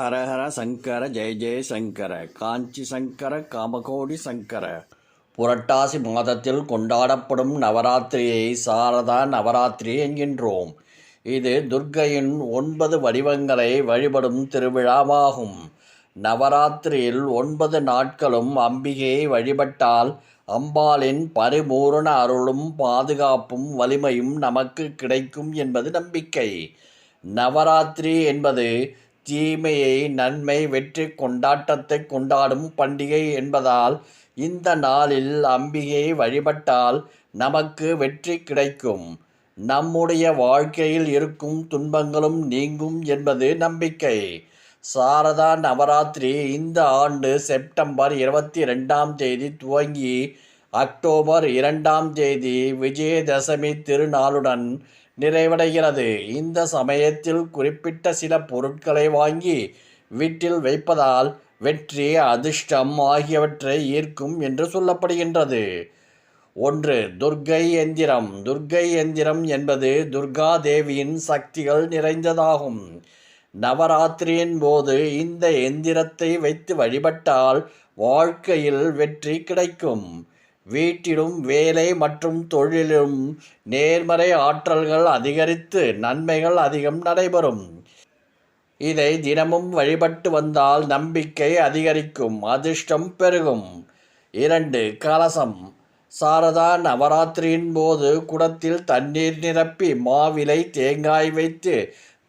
ஹரஹர சங்கர ஜெய ஜெய சங்கர காஞ்சி சங்கர காமகோடி சங்கர. புரட்டாசி மாதத்தில் கொண்டாடப்படும் நவராத்திரியை சாரதா நவராத்திரி என்கின்றோம். இது துர்க்கையின் ஒன்பது வடிவங்களை வழிபடும் திருவிழாவாகும். நவராத்திரியில் ஒன்பது நாட்களும் அம்பிகையை வழிபட்டால் அம்பாளின் பரிபூரண அருளும் பாதுகாப்பும் வலிமையும் நமக்கு கிடைக்கும் என்பது நம்பிக்கை. நவராத்திரி என்பது தீமையை நன்மை வெற்றி கொண்டாட்டத்தை கொண்டாடும் பண்டிகை என்பதால் இந்த நாளில் அம்பிகையை வழிபட்டால் நமக்கு வெற்றி கிடைக்கும். நம்முடைய வாழ்க்கையில் இருக்கும் துன்பங்களும் நீங்கும் என்பது நம்பிக்கை. சாரதா நவராத்திரி இந்த ஆண்டு செப்டம்பர் இருபத்தி ரெண்டாம் தேதி துவங்கி அக்டோபர் இரண்டாம் தேதி விஜயதசமி திருநாளுடன் நிறைவடைகிறது. இந்த சமயத்தில் குறிப்பிட்ட சில பொருட்களை வாங்கி வீட்டில் வைப்பதால் வெற்றி அதிர்ஷ்டம் ஆகியவற்றை ஈர்க்கும் என்று சொல்லப்படுகின்றது. ஒன்று துர்க்கை எந்திரம். துர்க்கை எந்திரம் என்பது துர்கா தேவியின் சக்திகள் நிறைந்ததாகும். நவராத்திரியின் போது இந்த எந்திரத்தை வைத்து வழிபட்டால் வாழ்க்கையில் வெற்றி கிடைக்கும். வீட்டிலும் வேலை மற்றும் தொழிலும் நேர்மறை ஆற்றல்கள் அதிகரித்து நன்மைகள் அதிகம் நடைபெறும். இதை தினமும் வழிபட்டு வந்தால் நம்பிக்கை அதிகரிக்கும் அதிர்ஷ்டம் பெருகும். இரண்டு கலசம். சாரதா நவராத்திரியின் போது குடத்தில் தண்ணீர் நிரப்பி மாவிலை தேங்காய் வைத்து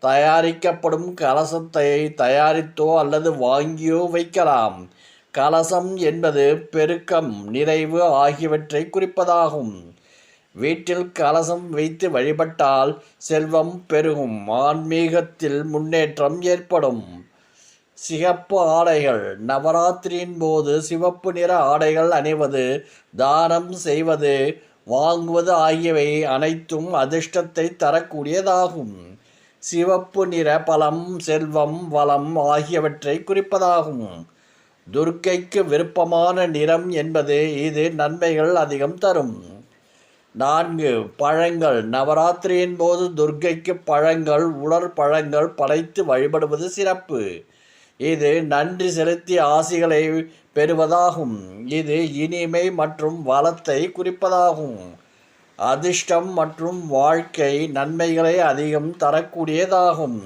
தயாரிக்கப்படும் கலசத்தை தயாரித்தோ அல்லது வாங்கியோ வைக்கலாம். கலசம் என்பது பெருக்கம் நிறைவு ஆகியவற்றை குறிப்பதாகும். வீட்டில் கலசம் வைத்து வழிபட்டால் செல்வம் பெருகும் ஆன்மீகத்தில் முன்னேற்றம் ஏற்படும். சிகப்பு ஆடைகள் நவராத்திரியின் போது சிவப்பு நிற ஆடைகள் அணிவது தானம் செய்வது வாங்குவது ஆகியவை அனைத்தும் அதிர்ஷ்டத்தை தரக்கூடியதாகும். சிவப்பு நிற பலம் செல்வம் வளம் ஆகியவற்றை குறிப்பதாகும். துர்க்கைக்கு விருப்பமான நிறம் என்பது இது நன்மைகள் அதிகம் தரும். நான்கு பழங்கள். நவராத்திரியின் போது துர்க்கைக்கு பழங்கள் உலர் பழங்கள் படைத்து வழிபடுவது சிறப்பு. இது நன்றி செலுத்தி ஆசிகளை பெறுவதாகும். இது இனிமை மற்றும் வளத்தை குறிப்பதாகும். அதிர்ஷ்டம் மற்றும் வாழ்க்கை நன்மைகளை அதிகம் தரக்கூடியதாகும்.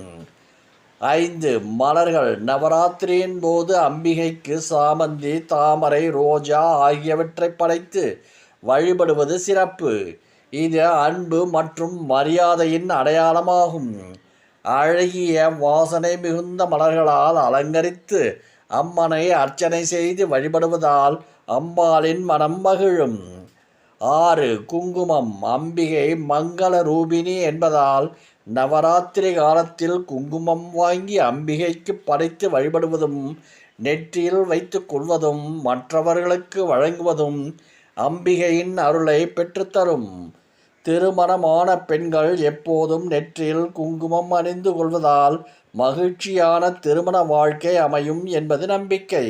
ஐந்து மலர்கள். நவராத்திரியின் போது அம்பிகைக்கு சாமந்தி தாமரை ரோஜா ஆகியவற்றை படைத்து வழிபடுவது சிறப்பு. இது அன்பு மற்றும் மரியாதையின் அடையாளமாகும். அழகிய வாசனை மிகுந்த மலர்களால் அலங்கரித்து அம்மனை அர்ச்சனை செய்து வழிபடுவதால் அம்பாளின் மனம் மகிழும். ஆறு குங்குமம் அம்பிகை மங்கள ரூபிணி என்பதால் நவராத்திரி காலத்தில் குங்குமம் வாங்கி அம்பிகைக்கு படைத்து வழிபடுவதும் நெற்றியில் வைத்து கொள்வதும் மற்றவர்களுக்கு வழங்குவதும் அம்பிகையின் அருளை பெற்றுத்தரும். திருமணமான பெண்கள் எப்போதும் நெற்றியில் குங்குமம் அணிந்து கொள்வதால் மகிழ்ச்சியான திருமண வாழ்க்கை அமையும் என்பது நம்பிக்கை.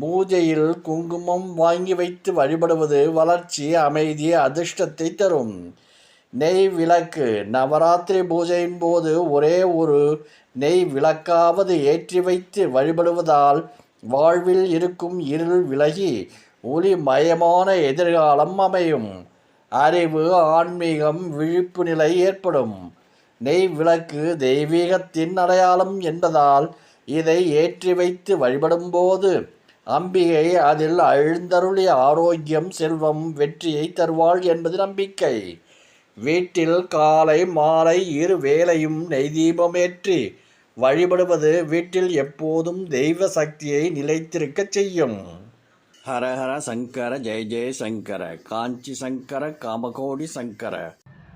பூஜையில் குங்குமம் வாங்கி வைத்து வழிபடுவது வளர்ச்சி அமைதி அதிர்ஷ்டத்தை தரும். நெய் விளக்கு. நவராத்திரி பூஜையின் போது ஒரே ஒரு நெய் விளக்காவது ஏற்றி வைத்து வழிபடுவதால் வாழ்வில் இருக்கும் இருள் விலகி ஒளிமயமான எதிர்காலம் அமையும். அறிவு ஆன்மீகம் விழிப்பு நிலை ஏற்படும். நெய் விளக்கு தெய்வீகத்தின் அடையாளம் என்பதால் இதை ஏற்றி வைத்து வழிபடும்போது அம்பிகை அதில் அழுந்தருளிய ஆரோக்கியம் செல்வம் வெற்றியை தருவாள் என்பது நம்பிக்கை. வீட்டில் காலை மாலை இரு வேளையும் நெய் தீபமேற்றி வழிபடுவது வீட்டில் எப்போதும் தெய்வ சக்தியை நிலைத்திருக்கச் செய்யும். ஹரஹர சங்கர ஜெய ஜெய சங்கர காஞ்சி சங்கர காமகோடி சங்கர.